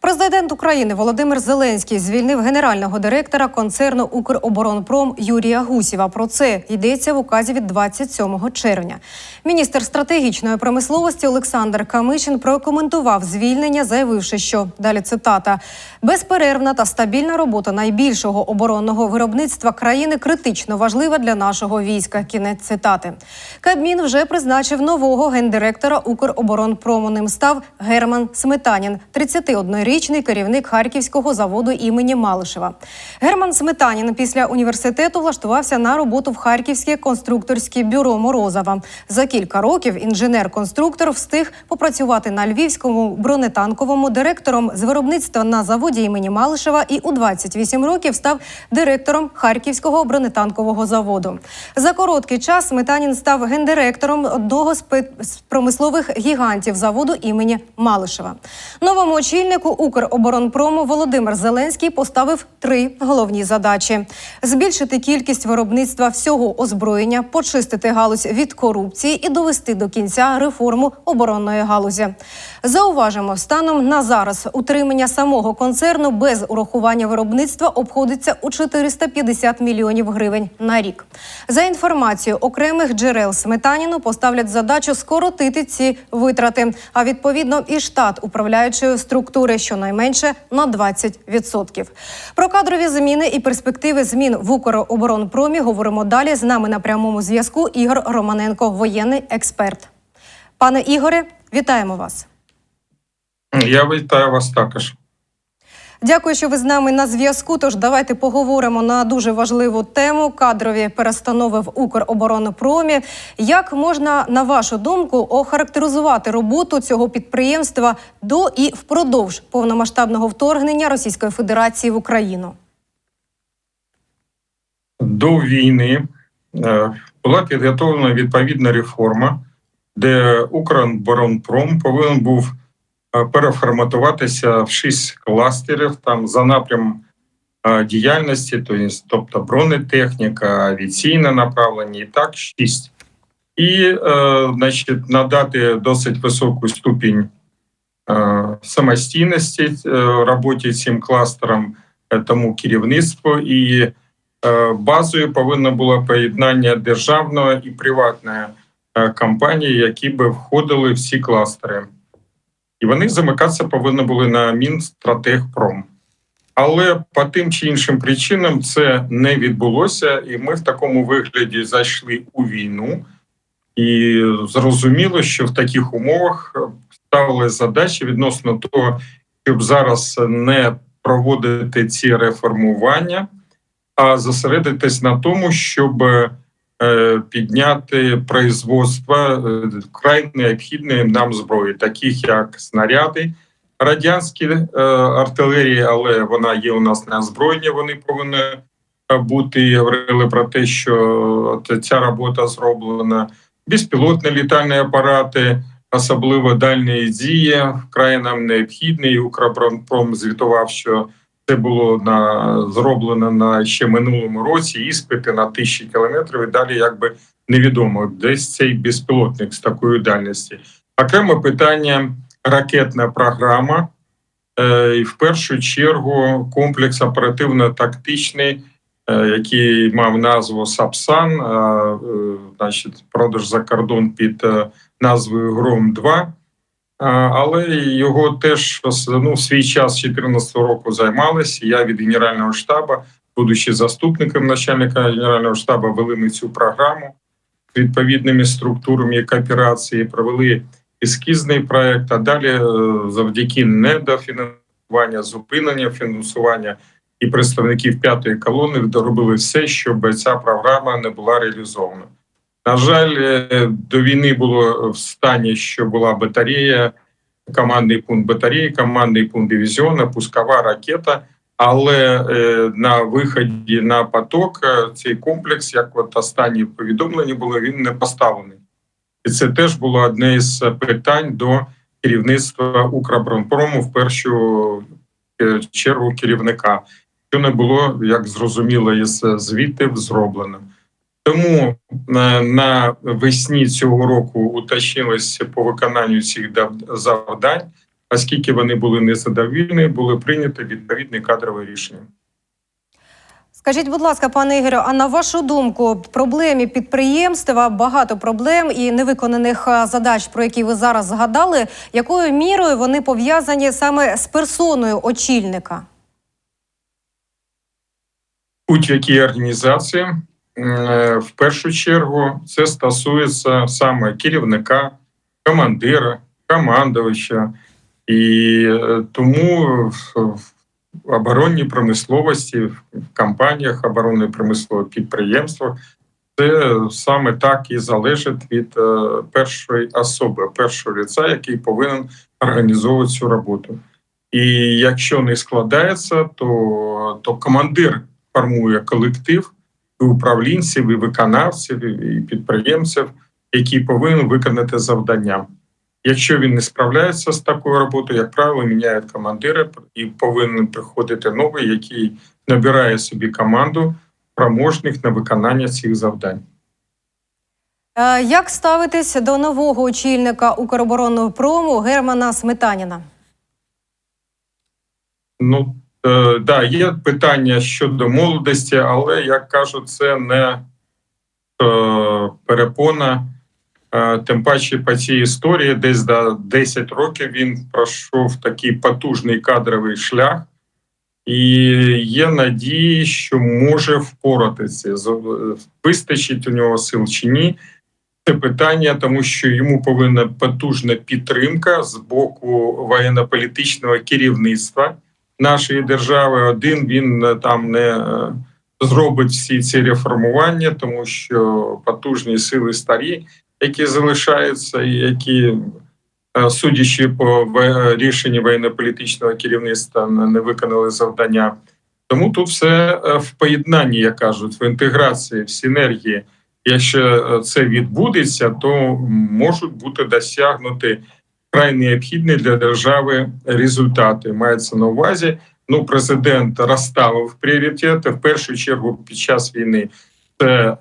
Президент України Володимир Зеленський звільнив генерального директора концерну Укроборонпром Юрія Гусєва. Про це йдеться в указі від 27 червня. Міністр стратегічної промисловості Олександр Камишин прокоментував звільнення, заявивши, що далі цитата безперервна та стабільна робота найбільшого оборонного виробництва країни критично важлива для нашого війська. Кінець цитати. Кабмін вже призначив нового гендиректора Укроборонпрому. Ним став Герман Сметанін, 31-річний керівник харківського заводу імені Малишева. Герман Сметанін після університету влаштувався на роботу в Харківське конструкторське бюро Морозова. За кілька років інженер-конструктор встиг попрацювати на львівському бронетанковому директором з виробництва на заводі імені Малишева і у 28 років став директором Харківського бронетанкового заводу. За короткий час Сметанін став гендиректором одного з промислових гігантів заводу імені Малишева. Новому очільнику Укроборонпрому Володимир Зеленський поставив три головні задачі: збільшити кількість виробництва всього озброєння, почистити галузь від корупції і довести до кінця реформу оборонної галузі. Зауважимо, станом на зараз утримання самого концерну без урахування виробництва обходиться у 450 мільйонів гривень на рік. За інформацією окремих джерел Сметаніну поставлять задачу скоротити ці витрати, а відповідно і штат управляючої структури щонайменше на 20%. Про кадрові зміни і перспективи змін в Укроборонпромі говоримо далі. З нами на прямому зв'язку Ігор Романенко, воєнний експерт. Пане Ігоре, вітаємо вас. Я вітаю вас також. Дякую, що ви з нами на зв'язку. Тож давайте поговоримо на дуже важливу тему кадрові перестанови в Укроборонпромі. Як можна, на вашу думку, охарактеризувати роботу цього підприємства до і впродовж повномасштабного вторгнення Російської Федерації в Україну? До війни е, була підготовлена відповідна реформа, де Укроборонпром повинен був переформатуватися в шість кластерів там за напрям е, діяльності, то тобто бронетехніка, авіаційне направлення, і так шість. І е, значить, надати досить високу ступінь е, самостійності е, роботі цим кластерам, е, тому керівництво і Е, Базою повинно було поєднання державної і приватної е, компанії, які би входили в ці кластери. І вони замикатися повинні були на Мінстратегпром. Але по тим чи іншим причинам це не відбулося, і ми в такому вигляді зайшли у війну. І зрозуміло, що в таких умовах ставили задачі відносно того, щоб зараз не проводити ці реформування а зосередитись на тому, щоб підняти производство е, вкрай необхідної нам зброї, таких як снаряди, радянські е, артилерії, але вона є у нас на озброєнні, Вони повинні е, бути. Говорили про те, що ця робота зроблена. Безпілотні літальні апарати, особливо дальні дії, вкрай нам необхідні. І Укроборонпром звітував, що це було на зроблено на ще минулому році. Іспити на тисячі кілометрів. І далі якби невідомо десь цей безпілотник з такою дальності. Окреме питання ракетна програма, е, і в першу чергу комплекс оперативно-тактичний, е, який мав назву САПСАН, е, значить, продаж за кордон під е, назвою Гром 2 а, Але його теж ну, в свій час з 2014 року займалися. Я від Генерального штабу, будучи заступником начальника Генерального штабу, вели ми цю програму відповідними структурами кооперації, провели ескізний проект. А далі е, завдяки недофінансування, зупинення фінансування і представників п'ятої колони доробили все, щоб ця програма не була реалізована. На жаль, е, до війни було в стані, що була батарея, командний пункт батареї, командний пункт дивізіону, пускова ракета. Але е, на виході на поток е, цей комплекс, як от останні повідомлення було, він не поставлений. І це теж було одне із питань до керівництва Укроборонпрому в першу чергу керівника, що не було, як зрозуміло, із звітів зроблено. Тому на, на весні цього року уточнилось по виконанню цих завдань, оскільки вони були незадовільні, були прийняті відповідні кадрові рішення. Скажіть, будь ласка, пане Ігорю, а на вашу думку, проблемі підприємства багато проблем і невиконаних задач, про які ви зараз згадали, якою мірою вони пов'язані саме з персоною очільника? будь-якій організації, е, в першу чергу, це стосується саме керівника, командира, командувача. І е, тому в оборонній промисловості, в компаніях оборонної промислової підприємствах це саме так і залежить від е, першої особи, першого лиця, який повинен організовувати цю роботу. І якщо не складається, то, то командир формує колектив і управлінців, і виконавців, і підприємців, які повинні виконати завдання. Якщо він не справляється з такою роботою, як правило, міняють командира і повинен приходити новий, який набирає собі команду спроможних на виконання цих завдань. Е, Як ставитись до нового очільника Укроборонного прому Германа Сметаніна? Ну е, да, є питання щодо молодості, але як кажу, це не е, перепона. Е, тим паче по цій історії, десь до 10 років він пройшов такий потужний кадровий шлях, і є надії, що може впоратися. З- Вистачить у нього сил чи ні. Це питання, тому що йому повинна потужна підтримка з боку воєнно-політичного керівництва нашої держави. Один він е, там не е, зробить всі ці реформування, тому що потужні сили старі, які залишаються, і які, е, судячи по рішенню воєнно-політичного керівництва, не виконали завдання. Тому тут все в поєднанні, як кажуть, в інтеграції, в синергії. Якщо це відбудеться, то можуть бути досягнуті край необхідні для держави результати. Мається на увазі. Ну, президент розставив пріоритети в першу чергу під час війни. Це е,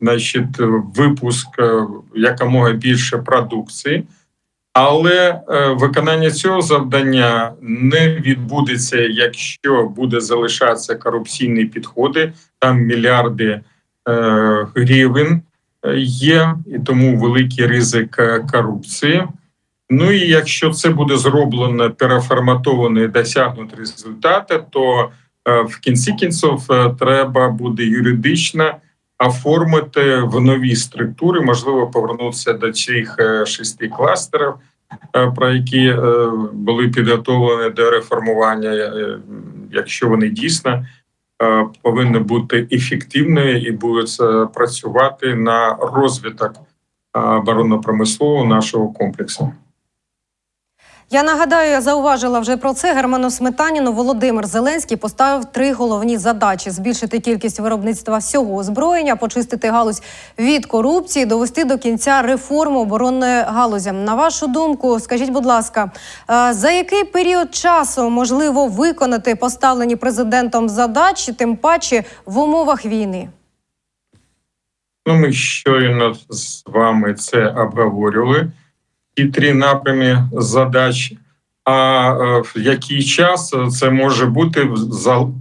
значить, випуск е, якомога більше продукції, але е, виконання цього завдання не відбудеться, якщо буде залишатися корупційні підходи. Там мільярди е, гривень е, є, і тому великий ризик корупції. Ну і якщо це буде зроблено, переформатовано і досягнуть результати, то е, в кінці кінців е, треба буде юридично оформити в нові структури, можливо, повернутися до цих е, шести кластерів, про які були підготовлені до реформування, якщо вони дійсно повинні бути ефективною і будуть працювати на розвиток е, оборонно-промислового нашого комплексу. Я нагадаю, я зауважила вже про це. Герману Сметаніну Володимир Зеленський поставив три головні задачі: збільшити кількість виробництва всього озброєння, почистити галузь від корупції, довести до кінця реформу оборонної галузі. На вашу думку, скажіть, будь ласка, е, за який період часу можливо виконати поставлені президентом задачі, тим паче в умовах війни? Ну, ми щойно з вами це обговорювали. Ті три напрямі задач. А е, в який час це може бути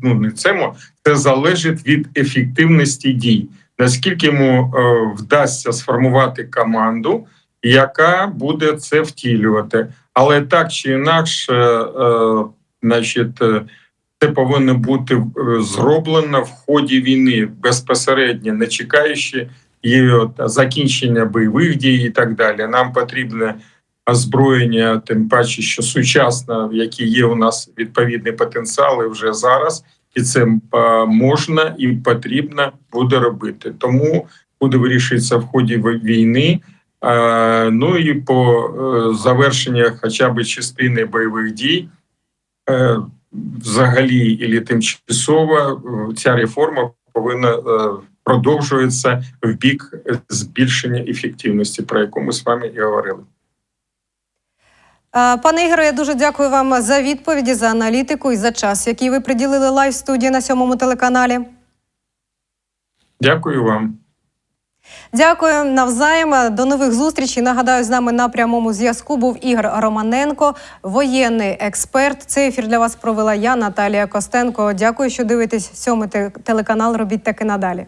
ну, не це, це залежить від ефективності дій. Наскільки йому е, вдасться сформувати команду, яка буде це втілювати. Але так чи інакше, е, значить, це повинно бути зроблено в ході війни безпосередньо, не чекаючи і закінчення бойових дій і так далі. Нам потрібне озброєння, тим паче, що сучасне, які є у нас відповідні потенціали вже зараз, і це можна і потрібно буде робити. Тому буде вирішитися в ході війни. Ну і по е, завершенню хоча б частини бойових дій. е, Взагалі, і тимчасово е, ця реформа повинна продовжується в бік збільшення ефективності, про яку ми з вами і говорили. Е, Пане Ігоре, я дуже дякую вам за відповіді, за аналітику і за час, який ви приділили лайв студії на сьомому телеканалі. Дякую вам. Дякую навзаєм. До нових зустрічей. Нагадаю, з нами на прямому зв'язку був Ігор Романенко, воєнний експерт. Цей ефір для вас провела я, Наталія Костенко. Дякую, що дивитесь сьомий телеканал. Робіть так і надалі.